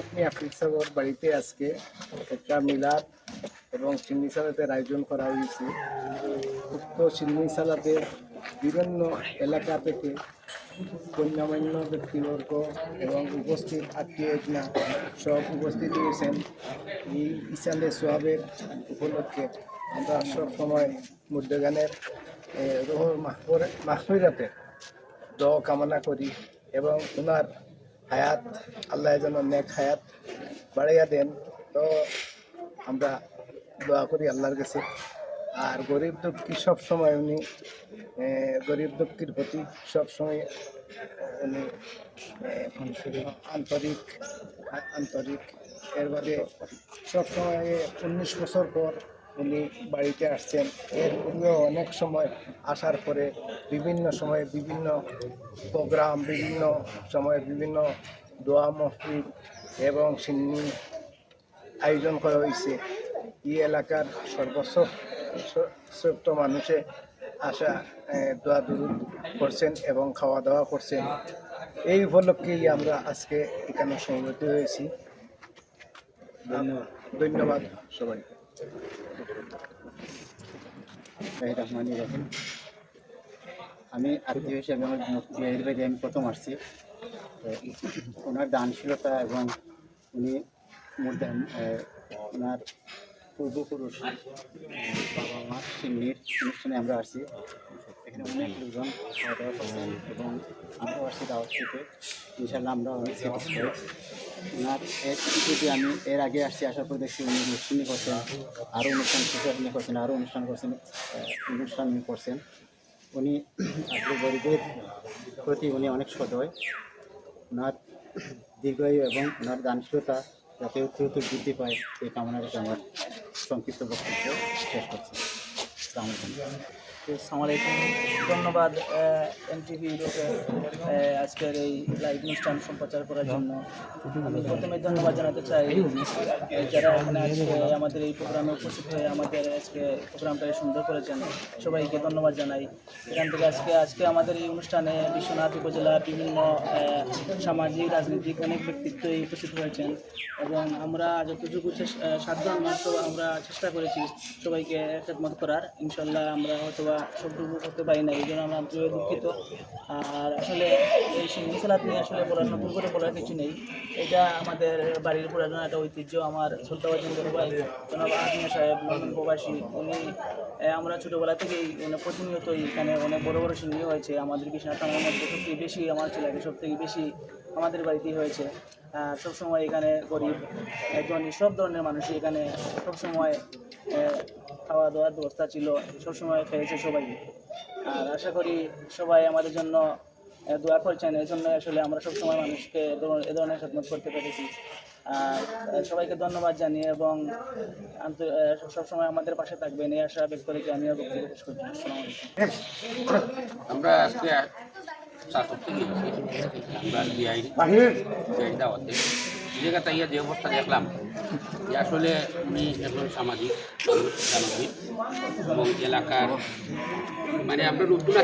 আপনি আফিক সাগর বাড়িতে আজকে একটা মিলাদ এবং চিন্নি সালাতের আয়োজন করা হয়েছে। উক্ত চিন্নি সালাতের বিভিন্ন এলাকা থেকে গণ্যমান্য ব্যক্তিবর্গ এবং উপস্থিত আত্মীয় না সব উপস্থিত হয়েছেন এই ইসালে সোহাবের উপলক্ষে। আমরা সব সময় মুদ্রগানের রোহর মাহফিরাতে দ কামনা করি এবং ওনার হায়াত, আল্লাহ যেন নেক হায়াত বাড়াইয়া দেন। তো আমরা দোয়া করি আল্লাহর কাছে। আর গরিব দুঃখী সবসময় উনি গরিব দুঃখীর প্রতি সবসময় উনি আন্তরিক আন্তরিক। এর বাদে সবসময় উনিশ বছর পর উনি বাড়িতে আসছেন। এর পূর্বেও অনেক সময় আসার পরে বিভিন্ন সময়ে বিভিন্ন প্রোগ্রাম বিভিন্ন সময়ে বিভিন্ন দোয়া মসজিদ এবং সিন্নি আয়োজন করা হয়েছে। এই এলাকার সর্বস্ব শ্রেষ্ঠ মানুষে আসা দোয়া দুরুদ করছেন এবং খাওয়া দাওয়া করছেন। এই উপলক্ষেই আমরা আজকে এখানে সমবেত হয়েছি। ধন্যবাদ। ধন্যবাদ। সবাইকে। আমি আত্মীয় হিসেবে আমার মুক্তি আয়ুর্বেদে আমি প্রথম আসছি। ওনার দানশীলতা এবং উনি ওনার পূর্বপুরুষ বাবা মা, সিন্নির অনুষ্ঠানে আমরা আসছি। এখানে অনেক লোকজন খাওয়া দাওয়া করছেন এবং আমরাও আসছি দাওয়াত থেকে ইনশাল্লাহ আমরা অনেক ওনার এর আমি এর আগে আসছি, আসার পর দেখছি উনি অনুষ্ঠানই করছেন আরও অনুষ্ঠান আপনি করছেন আরও অনুষ্ঠান করছেন অনুষ্ঠান করছেন। উনি আসলে গরিবের প্রতি উনি অনেক সদয়। ওনার দীর্ঘায়ু এবং ওনার দানশীলতা যাতে উত্তরোত্তর বৃদ্ধি পায়, এই কামনা রেখে আমার সংক্ষিপ্ত বক্তব্য শেষ করছি। আলাইকুম ধন্যবাদ ইউরোপে আজকের এই লাইভ অনুষ্ঠান সম্প্রচার করার জন্য। আমি প্রথমে ধন্যবাদ জানাতে চাই যারা আজকে আমাদের এই প্রোগ্রামে উপস্থিত হয়ে আমাদের আজকে প্রোগ্রামটাকে সুন্দর করেছেন। সবাইকে ধন্যবাদ জানাই। এখান থেকে আজকে আজকে আমাদের এই অনুষ্ঠানে বিশ্বনাথ উপজেলার বিভিন্ন সামাজিক, রাজনৈতিক অনেক ব্যক্তিত্বই উপস্থিত হয়েছেন এবং আমরা যতটুকু সাধ্য মাত্র আমরা চেষ্টা করেছি সবাইকে খেদমত করার। ইনশাল্লাহ আমরা হয়তো সবটুকু করতে পারি না, এই জন্য আমরা আন্তরিক দুঃখিত। আর আসলে এই সিঙ্গি সালাদ নিয়ে আসলে বলার নতুন করে বলার কিছু নেই। এটা আমাদের বাড়ির পুরানো একটা ঐতিহ্য, আমার শ্রদ্ধাবাজন ভাই জনাব আজমিয়া সাহেব লন্ডন প্রবাসী। উনি আমরা ছোটোবেলা থেকেই মানে প্রতিনিয়তই এখানে অনেক বড় বড় সিঙ্গি হয়েছে। আমাদের বিশ্বনাথ সবথেকে বেশি, আমার ছেলেকে সব থেকে বেশি আমাদের বাড়িতেই হয়েছে। সবসময় এখানে গরিব, একজন সব ধরনের মানুষই এখানে সবসময় খাওয়া দাওয়ার ব্যবস্থা ছিল, সবসময় খেয়েছে সবাই। আর আশা করি সবাই আমাদের জন্য দোয়া করছেন। এই জন্য আসলে আমরা সবসময় মানুষকে এ ধরনের- খেদমত করতে পেরেছি। আর সবাইকে ধন্যবাদ জানিয়ে এবং সবসময় আমাদের পাশে থাকবেন। এই আশা ব্যক্ত রেখে আমিও আমরা আজকে শাসক থেকে আমরা বিআই বিআই এই জায়গাতে ইয়ে যে অবস্থা দেখলাম যে আসলে উনি একজন সামাজিক মানুষ, এবং এলাকার মানে আপনার নতুন